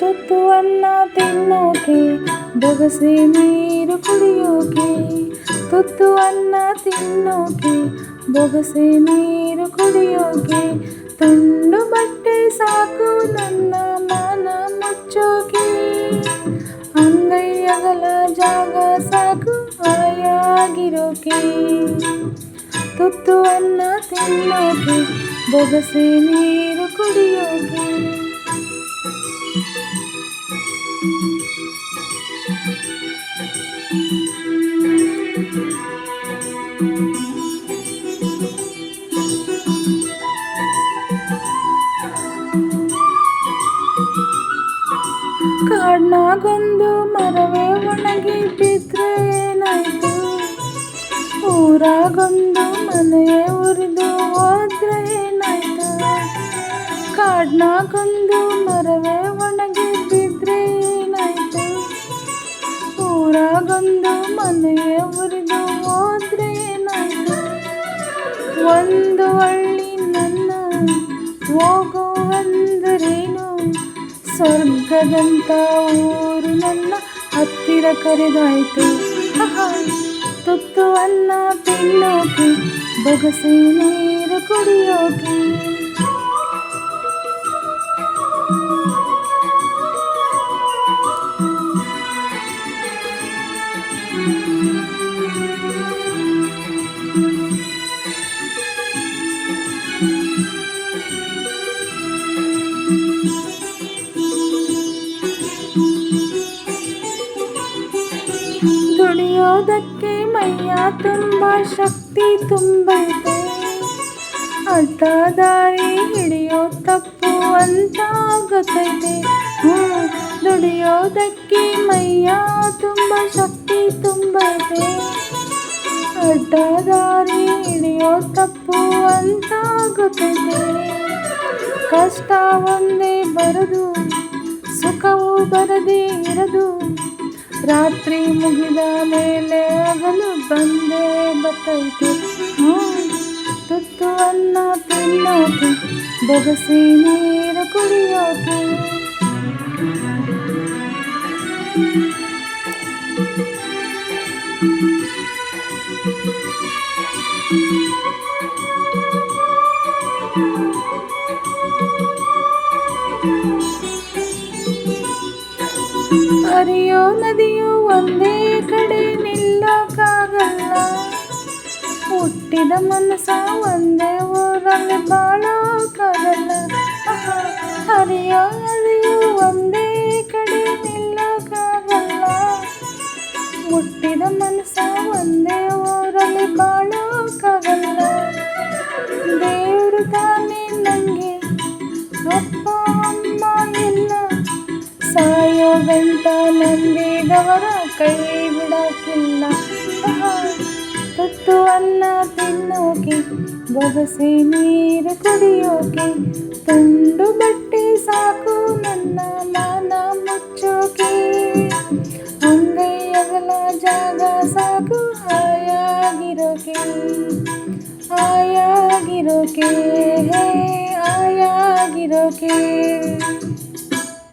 ತುತ್ತು ಅನ್ನ ತಿನ್ನೋಕೆ ಬೊಗಸೆ ನೀರು ಕುಡಿಯೋಕೆ ತುತ್ತು ಅನ್ನ ತಿನ್ನೋಕೆ ಬೊಗಸೆ ನೀರು ಕುಡಿಯೋಕೆ ತುಂಡು ಬಟ್ಟೆ ಸಾಕು ನನ್ನ ಮಾನ ಮುಚ್ಚೋಕೆ ಅಂಗೈ ಅಗಲ ಜಾಗ ಸಾಕು ಹಾಯಾಗಿರೋಕೆ ತುತ್ತು ಅನ್ನ ತಿನ್ನೋಕೆ ಬೊಗಸೆ ನೀರು ಕುಡಿಯೋಕೆ ಕಾಡ್ನಾಗೊಂದು ಮರವೇ ಒಣಗಿ ಬಿದ್ರೆ ಏನಾಯ್ತು ಊರಾಗೊಂದು ಮನೆ ಉರಿದು ಹೋದ್ರೆ ಏನಾಯ್ತು? ಕಾಡ್ನಾಗೊಂದು ಮರವೇ ಒಣಗಿ ಬಿದ್ರೆ ಏನಾಯ್ತು? ಊರಾಗೊಂದು ಮನೆ ಉರಿದು ಹೋದ್ರೆ ಏನಾಯ್ತು? ಒಂದು ಹಳ್ಳಿ ನನ್ನ ಹೋಗುವಂದರೇನು ಸ್ವರ್ಗದಂತ ಊರು ನನ್ನ ಹತ್ತಿರ ಕರೆದಾಯ್ತು. तब तो बगसे ದುಡಿಯೋದಕ್ಕೆ ಮೈಯ ತುಂಬ ಶಕ್ತಿ ತುಂಬೈತೆ ಅಡ್ಡ ದಾರಿ ಹಿಡಿಯೋ ತಪ್ಪು ಅಂತ ಹ್ಞೂ ದುಡಿಯೋದಕ್ಕೆ ಮೈಯ ತುಂಬ ಶಕ್ತಿ ತುಂಬೈತೆ ಅಡ್ಡ ದಾರಿ ಹಿಡಿಯೋ ತಪ್ಪು ಅಂತ ಕಷ್ಟ ಒಂದೇ ಬರದು, ಸುಖವೂ ಬರದೇ ಇರದು. ರಾತ್ರಿ ಮುಗಿದ ಮೇಲೆ ಹಗಲು ಬಂದೇ ಬರ್ತೈತೆ ಹ್ಮ್, ತುತ್ತು ಅನ್ನ ತಿನ್ನೋಕೆ ಬೊಗಸೆ ನೀರು ಕುಡಿಯೋಕೆ ಹರಿಯೋ ನದಿಯು ಒಂದೇ ಕಡೆ ನಿಲ್ಲಕ್ಕಾಗಲ್ಲ ಹುಟ್ಟಿದ ಮನಸ್ಸ ಒಂದೇ ಊರಲ್ಲಿ ಬಾಳೋಕ್ಕಾಗಲ್ಲ ಆಹಾ, ಹರಿಯೋ ನದಿಯು ಒಂದೇ ಕಡೆ ನಿಲ್ಲಕ್ಕಾಗಲ್ಲ ಹುಟ್ಟಿದ ಮನಸ್ಸ ಒಂದೇ ಊರಲ್ಲಿ ಬಾಳೋಕ್ಕಾಗಲ್ಲ ದೇವರು ತಾನೇ ನನಗೆ ಅಪ್ಪ ಅಮ್ಮ ಎಲ್ಲ ಸಾಯೋ ಗಂಟ ನಂಬಿದವರ ಕೈ ಬಿಡಕ್ಕಿಲ್ಲ ಆಹಾ, ತುತ್ತು ಅನ್ನ ತಿನ್ನೋಕೆ ಬೊಗಸೆ ನೀರು ಕುಡಿಯೋಕೆ ತುಂಡು ಬಟ್ಟೆ ಸಾಕು ನನ್ನ ಮಾನ ಮುಚ್ಚೋಕೆ ಅಂಗೈ ಅಗಲ ಜಾಗ ಸಾಕು ಹಾಯಾಗಿರೋಕೆ ಹಾಯಾಗಿರೋಕೆ ಹೇ ಹಾಯಾಗಿರೋಕೆ